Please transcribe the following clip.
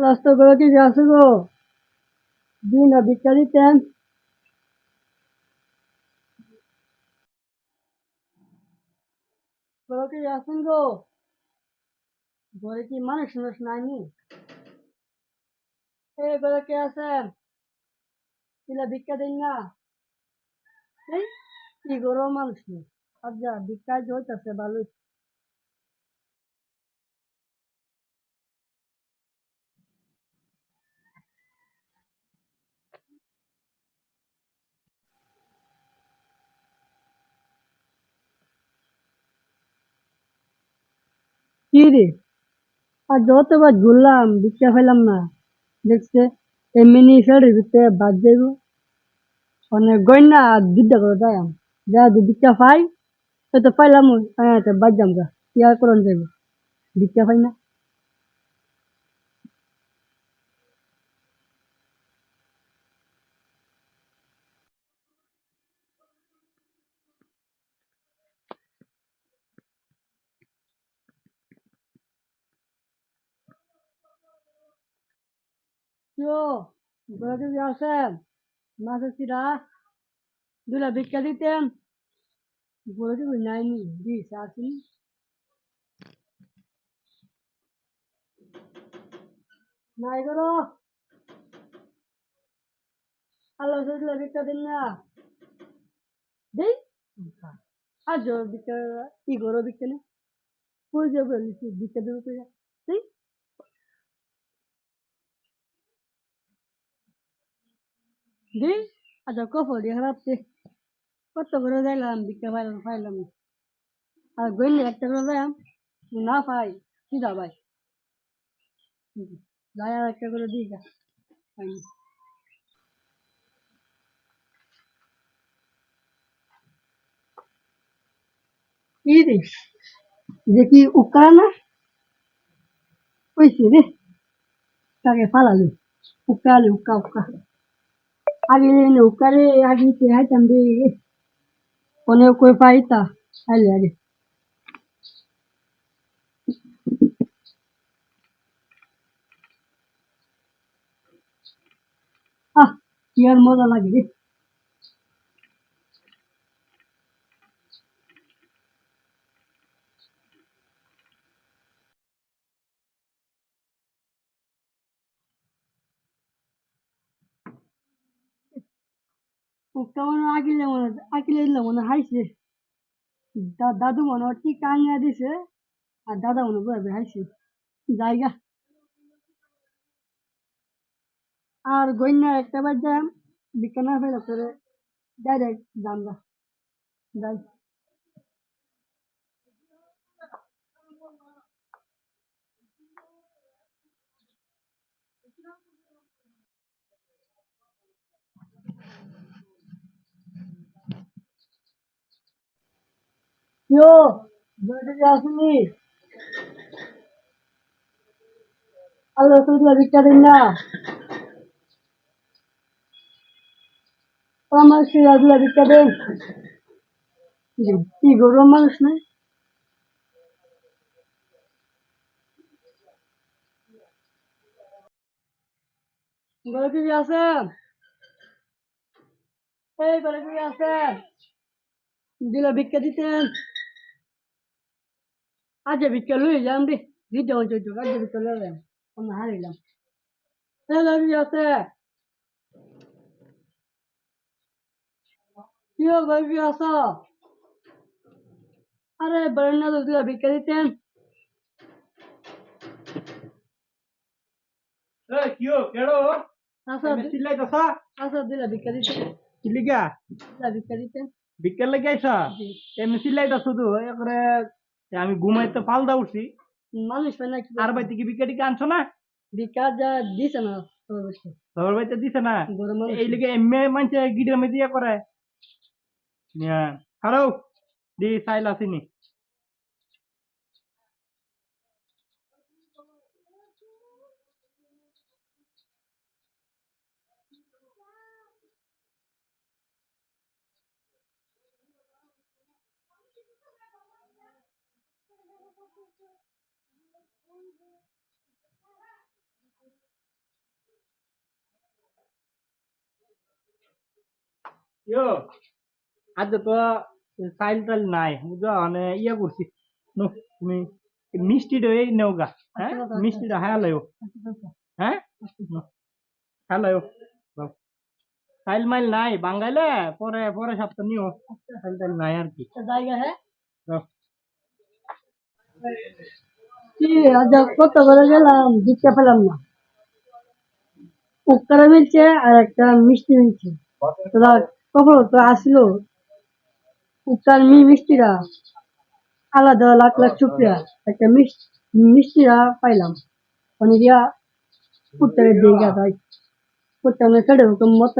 রাস্তা করে কি আছে গো দিন না ভিক্ষা দিতেন করে কি আছেন গো ঘরে কি মানুষ মানুষ নাইনি এই ঘরে কে আছেন কিলা ভিক্ষা দিন না এই কি গরো মানুষ নেই আচ্ছা ভিক্ষা যে হইতাছে ভালোই কি রে? আর যতবার ঘুরলাম, ভিক্ষা পেলাম না। দেখছে এমনি ফেরের ভিতরে বাদ যাইব মানে গয়না আর দুধটা করে তাই যা যদি ভিক্ষা পাই তো পাইলাম হ্যাঁ বাদ যাম গা কি আর করন যাইব? ভিক্ষা পাই না। Yo, ঘরে কি আছেন মাছের চিরা দুলা ভিক্ষা দিতেন। ঘরে নাইনি দিস আসেনি নাই করো আল্লাহ দুলা ভিক্ষা দিন না। দেই? আজ ভিক্ষা কি করো ভিক্ষা কই যাবে? ভিক্ষা দেবো কই? দি আচ্ছা কফল দিয়ে খারাপ কত করে যাইলাম ভিক্ষা পাইলাম পাইলাম। আর গইলে একটা করে যাইলাম না পাই কি ভাই যাই আর একটা করে দিই গা পাইনি। কি রে যে কি উকারা না কইছে রে তাকে ফালালি উকালে উকা উকা alguien buscar a RTA también pone que falta al área. Ah, y al modo. কি আর মজা লাগে রে উকা মনে আগিলে মনে আগিলে দিলে মনে হাইছে দাদু মনে ঠিক কাঙ্গা দিছে আর দাদা মনে বয়ে হাইছে জায়গা আর গইনা একটা বার যাম বিকানা ফেলে করে ডাইরেক্ট জানবা যাই Yo, berada di sini. Halo, sudah bicara আমার সে আগুলা বিকা দেন। কি গরম মানুষ না? কি আছেন? এই কি আছেন? দিলে ভিক্ষা দিতেন। আজ ভিক্ষা লই যাম রে দিতে হচ্ছে আজ ভিক্ষা লই যাম আমি হারিলাম কি আছে কি ঘরে কি আছ আরে বরেন্না তো দিলে ভিক্ষা দিতেন কিও কেডো আচ্ছা চিল্লাই দসা আচ্ছা দিলে ভিক্ষা দিতেন চিল্লিগা দিলে ভিক্ষা দিতেন বিকেল লাগি আইসা। এমনি চিল্লাই দা শুধু একরে আমি ঘুমাইতে ফালদা উঠছি। মানুষ পাই না আর বাইতে কি বিকাটি টিকা আনছো না? বিকা যা দিছে না তোর বাইতে দিছে না? এই লিগে এমএ মানছে গিডে মে দিয়া করে। হারো দি সাইল আসিনি। ইয়ো আজ তো চাইল টাইল নাই বুঝো মানে ইয়ে করছি। তুমি মিষ্টি ডই নেওগা হ্যাঁ? মিষ্টিটা হ্যাঁ লাইও। হ্যাঁ? হ্যাঁ লাইও। টাইল মাইল নাই বাঙ্গাইলে পরে পরে সপ্তাহ নিও। টাইল টাইল নাই আর কি। জায়গা হ্যাঁ কি কত করে গেলাম দিতে পেলাম না উত্তরা মিলছে আর একটা মিষ্টি মিলছে তোরা কখন তো আসলো উত্তর মি মিষ্টিরা আলাদা লাখ লাখ শুক্রিয়া একটা মিষ্টি মিষ্টিরা পাইলাম অনেক উত্তরের দিকে তাই উত্তরের কেটে মত